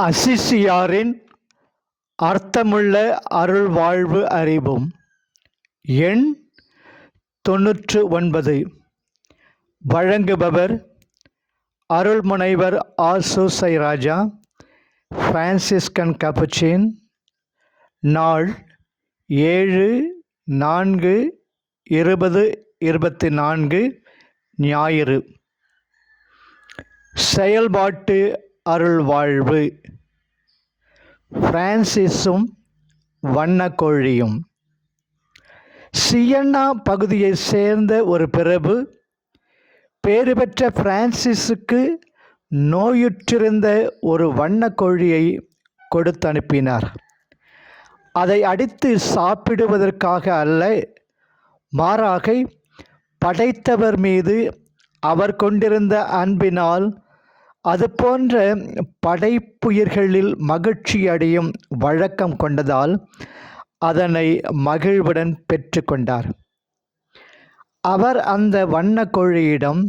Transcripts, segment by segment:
அசிசியாரின் அர்த்தமுள்ள அருள்வாழ்வு அறிவும் எண் தொன்னூற்று ஒன்பது. வழங்குபவர் அருள்முனைவர் ஆசூசை ராஜா ஃப்ரான்சிஸ்கன் கபுச்சின். நாள் ஏழு நான்கு இருபது இருபத்தி நான்கு ஞாயிறு. செயல்பாட்டு அருள்வாழ்வு. பிரான்சிஸும் வண்ணக்கோழியும். சியன்னா பகுதியைச் சேர்ந்த ஒரு பிரபு பேறு பெற்ற பிரான்சிஸுக்கு நோயுற்றிருந்த ஒரு வண்ணக்கோழியை கொடுத்து அனுப்பினார். அதை அடித்து சாப்பிடுவதற்காக அல்ல மாறாக படைத்தவர் மீது அவர் கொண்டிருந்த அன்பினால் அது போன்ற படைப்புயிர்களில் மகிழ்ச்சி அடையும் வழக்கம் கொண்டதால் அதனை மகிழ்வுடன் பெற்றுக்கொண்டார் அவர் அந்த வண்ணக்கோழியிடம்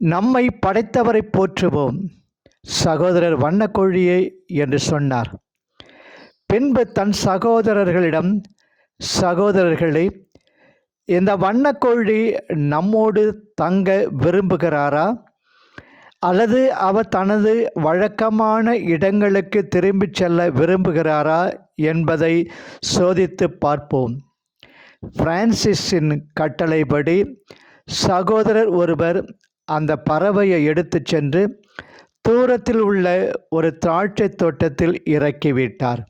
நம்மை படைத்தவரை போற்றுவோம் சகோதரர் வண்ணக்கோழியை என்று சொன்னார். பின்பு தன் சகோதரர்களிடம் சகோதரர்களே இந்த வண்ணக்கோழி நம்மோடு தங்க விரும்புகிறாரா? அல்லது அவர் தனது வழக்கமான இடங்களுக்கு திரும்பிச் செல்ல விரும்புகிறாரா என்பதை சோதித்து பார்ப்போம். பிரான்சிஸின் கட்டளைப்படி சகோதரர் ஒருவர் அந்த பறவையை எடுத்துச் சென்று தூரத்தில் உள்ள ஒரு திராட்சை தோட்டத்தில் இறக்கிவிட்டார்.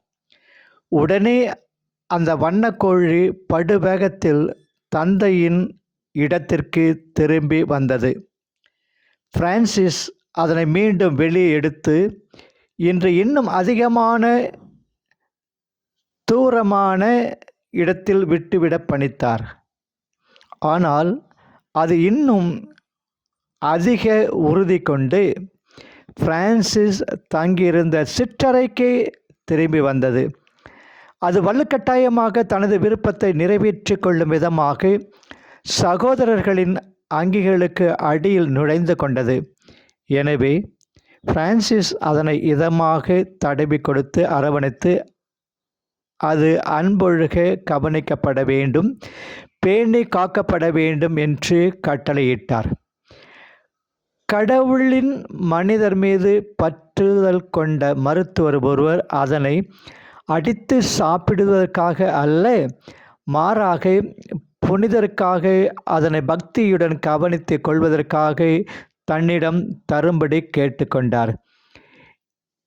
உடனே அந்த வண்ணக்கோழி படுவேகத்தில் தந்தையின் இடத்திற்கு திரும்பி வந்தது. பிரான்சிஸ் அதனை மீண்டும் வெளியே எடுத்து இன்று இன்னும் அதிகமான தூரமான இடத்தில் விட்டுவிட பணித்தார். ஆனால் அது இன்னும் அதிக உறுதி கொண்டு பிரான்சிஸ் தங்கியிருந்த சிற்றறைக்கே திரும்பி வந்தது. அது வலுக்கட்டாயமாக தனது விருப்பத்தை நிறைவேற்றி கொள்ளும் விதமாக சகோதரர்களின் அங்கிகளுக்கு அடியில் நுழைந்து கொண்டது. எனவே பிரான்சிஸ் அதனை இதமாக தடவி கொடுத்து அரவணைத்து அது அன்பொழுக கவனிக்கப்பட வேண்டும் பேணி காக்கப்பட வேண்டும் என்று கட்டளையிட்டார். கடவுளின் மனிதர் மீது பற்றுதல் கொண்ட மருத்துவர் ஒருவர் அதனை அடித்து சாப்பிடுவதற்காக அல்ல மாறாக புனிதருக்காக அதனை பக்தியுடன் கவனித்து கொள்வதற்காக தன்னிடம் தரும்படி கேட்டுக்கொண்டார்.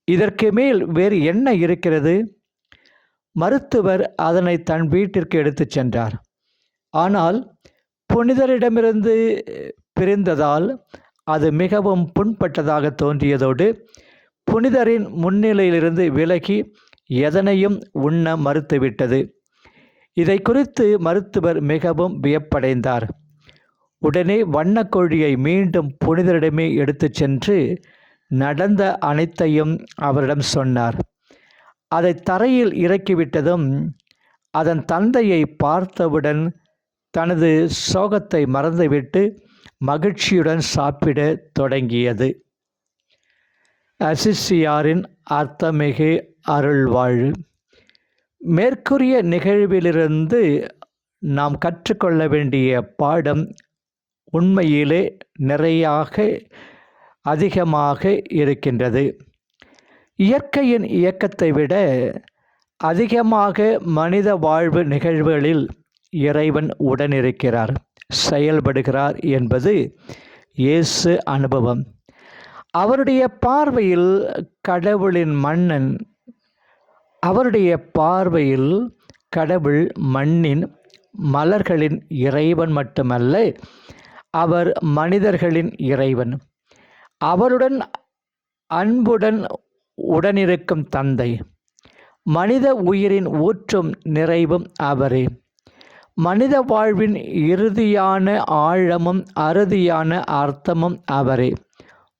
இதற்கு மேல் வேறு என்ன இருக்கிறது? மருத்துவர் அதனை தன் வீட்டிற்கு எடுத்துச் சென்றார். ஆனால் புனிதரிடமிருந்து பிரிந்ததால் அது மிகவும் புண்பட்டதாக தோன்றியதோடு புனிதரின் முன்னிலையிலிருந்து விலகி எதனையும் உண்ண மறுத்துவிட்டது. இதை குறித்து மருத்துவர் மிகவும் வியப்படைந்தார். உடனே வண்ணக்கோழியை மீண்டும் புனிதரிடமே எடுத்துச் சென்று நடந்த அனைத்தையும் அவரிடம் சொன்னார். அதை தரையில் இறக்கிவிட்டதும் அதன் தந்தையை பார்த்தவுடன் தனது சோகத்தை மறந்துவிட்டு மகிழ்ச்சியுடன் சாப்பிட தொடங்கியது. அசிசியாரின் அர்த்தமிகு அருள்வாழ் மேற்கூறிய நிகழ்விலிருந்து நாம் கற்றுக்கொள்ள வேண்டிய பாடம் உண்மையிலே நிறையாக அதிகமாக இருக்கின்றது. இயற்கையின் இயக்கத்தை விட அதிகமாக மனித வாழ்வு நிகழ்வுகளில் இறைவன் உடனிருக்கிறார் செயல்படுகிறார் என்பது இயேசு அனுபவம். அவருடைய பார்வையில் கடவுளின் மன்னன் அவருடைய பார்வையில் கடவுள் மண்ணின் மலர்களின் இறைவன் மட்டுமல்ல அவர் மனிதர்களின் இறைவன். அவருடன் அன்புடன் உடனிருக்கும் தந்தை. மனித உயிரின் ஊற்றும் நிறைவும் அவரே. மனித வாழ்வின் இறுதியான ஆழமும் அறுதியான அர்த்தமும் அவரே.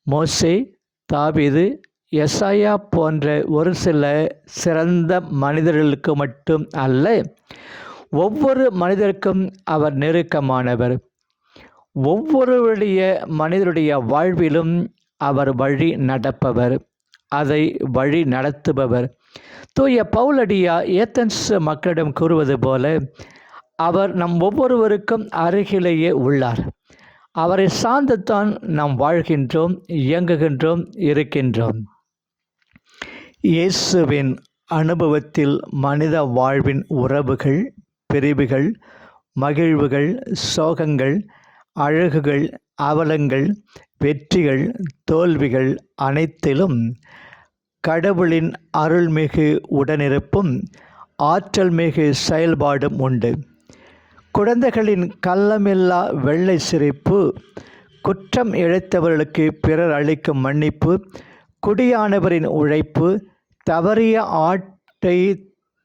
மோசே தாவிது எஸ்ஐயா போன்ற ஒரு சில சிறந்த மனிதர்களுக்கு மட்டும் அல்ல ஒவ்வொரு மனிதருக்கும் அவர் நெருக்கமானவர். ஒவ்வொருவருடைய மனிதருடைய வாழ்விலும் அவர் வழி நடப்பவர் அதை வழி நடத்துபவர். தூய பவுலடியா ஏத்தன்ஸ் மக்களிடம் கூறுவது போல அவர் நம் ஒவ்வொருவருக்கும் அருகிலேயே உள்ளார். அவரை சார்ந்துத்தான் நாம் வாழ்கின்றோம் இயங்குகின்றோம் இருக்கின்றோம். இயேசுவின் அனுபவத்தில் மனித வாழ்வின் உறவுகள் பிரிவுகள் மகிழ்வுகள் சோகங்கள் அழகுகள் அவலங்கள் வெற்றிகள் தோல்விகள் அனைத்திலும் கடவுளின் அருள்மிகு உடனிருப்பும் ஆற்றல் மிகு செயல்பாடும் உண்டு. குழந்தைகளின் கள்ளமில்லா வெள்ளை சிரிப்பு குற்றம் இழைத்தவர்களுக்கு பிறர் அளிக்கும் மன்னிப்பு குடியானவரின் உழைப்பு தவறிய ஆட்டை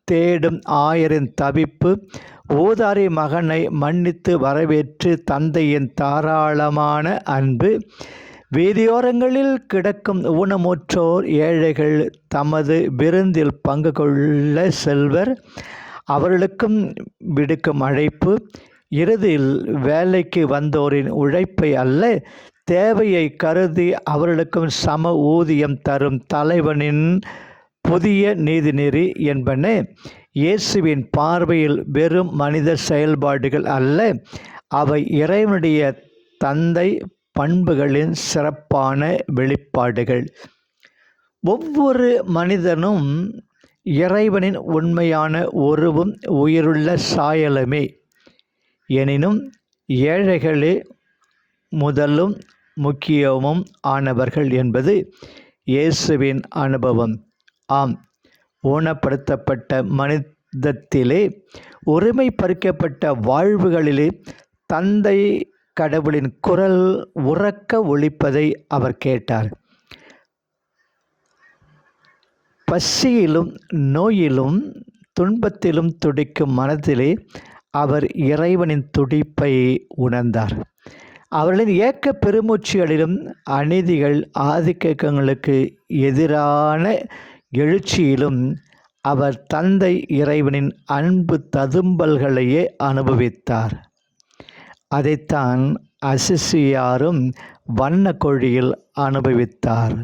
தேடும் ஆயரின் தவிப்பு ஊதாரி மகனை மன்னித்து வரவேற்று தந்தையின் தாராளமான அன்பு வீதியோரங்களில் கிடக்கும் ஊனமுற்றோர் ஏழைகள் தமது விருந்தில் பங்கு கொள்ள செல்வர் அவர்களுக்கும் விடுக்கும் அழைப்பு இறுதியில் வேலைக்கு வந்தோரின் உழைப்பை அல்ல தேவையை கருதி அவர்களுக்கும் சம ஊதியம் தரும் தலைவனின் புதிய நீதிநெறி என்பன இயேசுவின் பார்வையில் வெறும் மனித செயல்பாடுகள் அல்ல அவை இறைவனுடைய தந்தை பண்புகளின் சிறப்பான வெளிப்பாடுகள். ஒவ்வொரு மனிதனும் இறைவனின் உண்மையான உருவும் உயிருள்ள சாயலுமே. எனினும் ஏழைகளே முதலும் முக்கியமும் ஆனவர்கள் என்பது இயேசுவின் அனுபவம். ஆம் ஊனப்படுத்தப்பட்ட மனிதத்திலே உரிமை பறிக்கப்பட்ட வாழ்வுகளிலே தந்தை கடவுளின் குரல் உறக்க ஒழிப்பதை அவர் கேட்டார். பசியிலும் நோயிலும் துன்பத்திலும் துடிக்கும் மனதிலே அவர் இறைவனின் துடிப்பை உணர்ந்தார். அவர்களின் ஏக்க பெருமூச்சுகளிலும் அநீதிகள் ஆதிக்கங்களுக்கு எதிரான எழுச்சியிலும் அவர் தந்தை இறைவனின் அன்பு ததும்பல்களையே அனுபவித்தார். அதைத்தான் அசிசியாரும் வண்ண கொழியில் அனுபவித்தார்.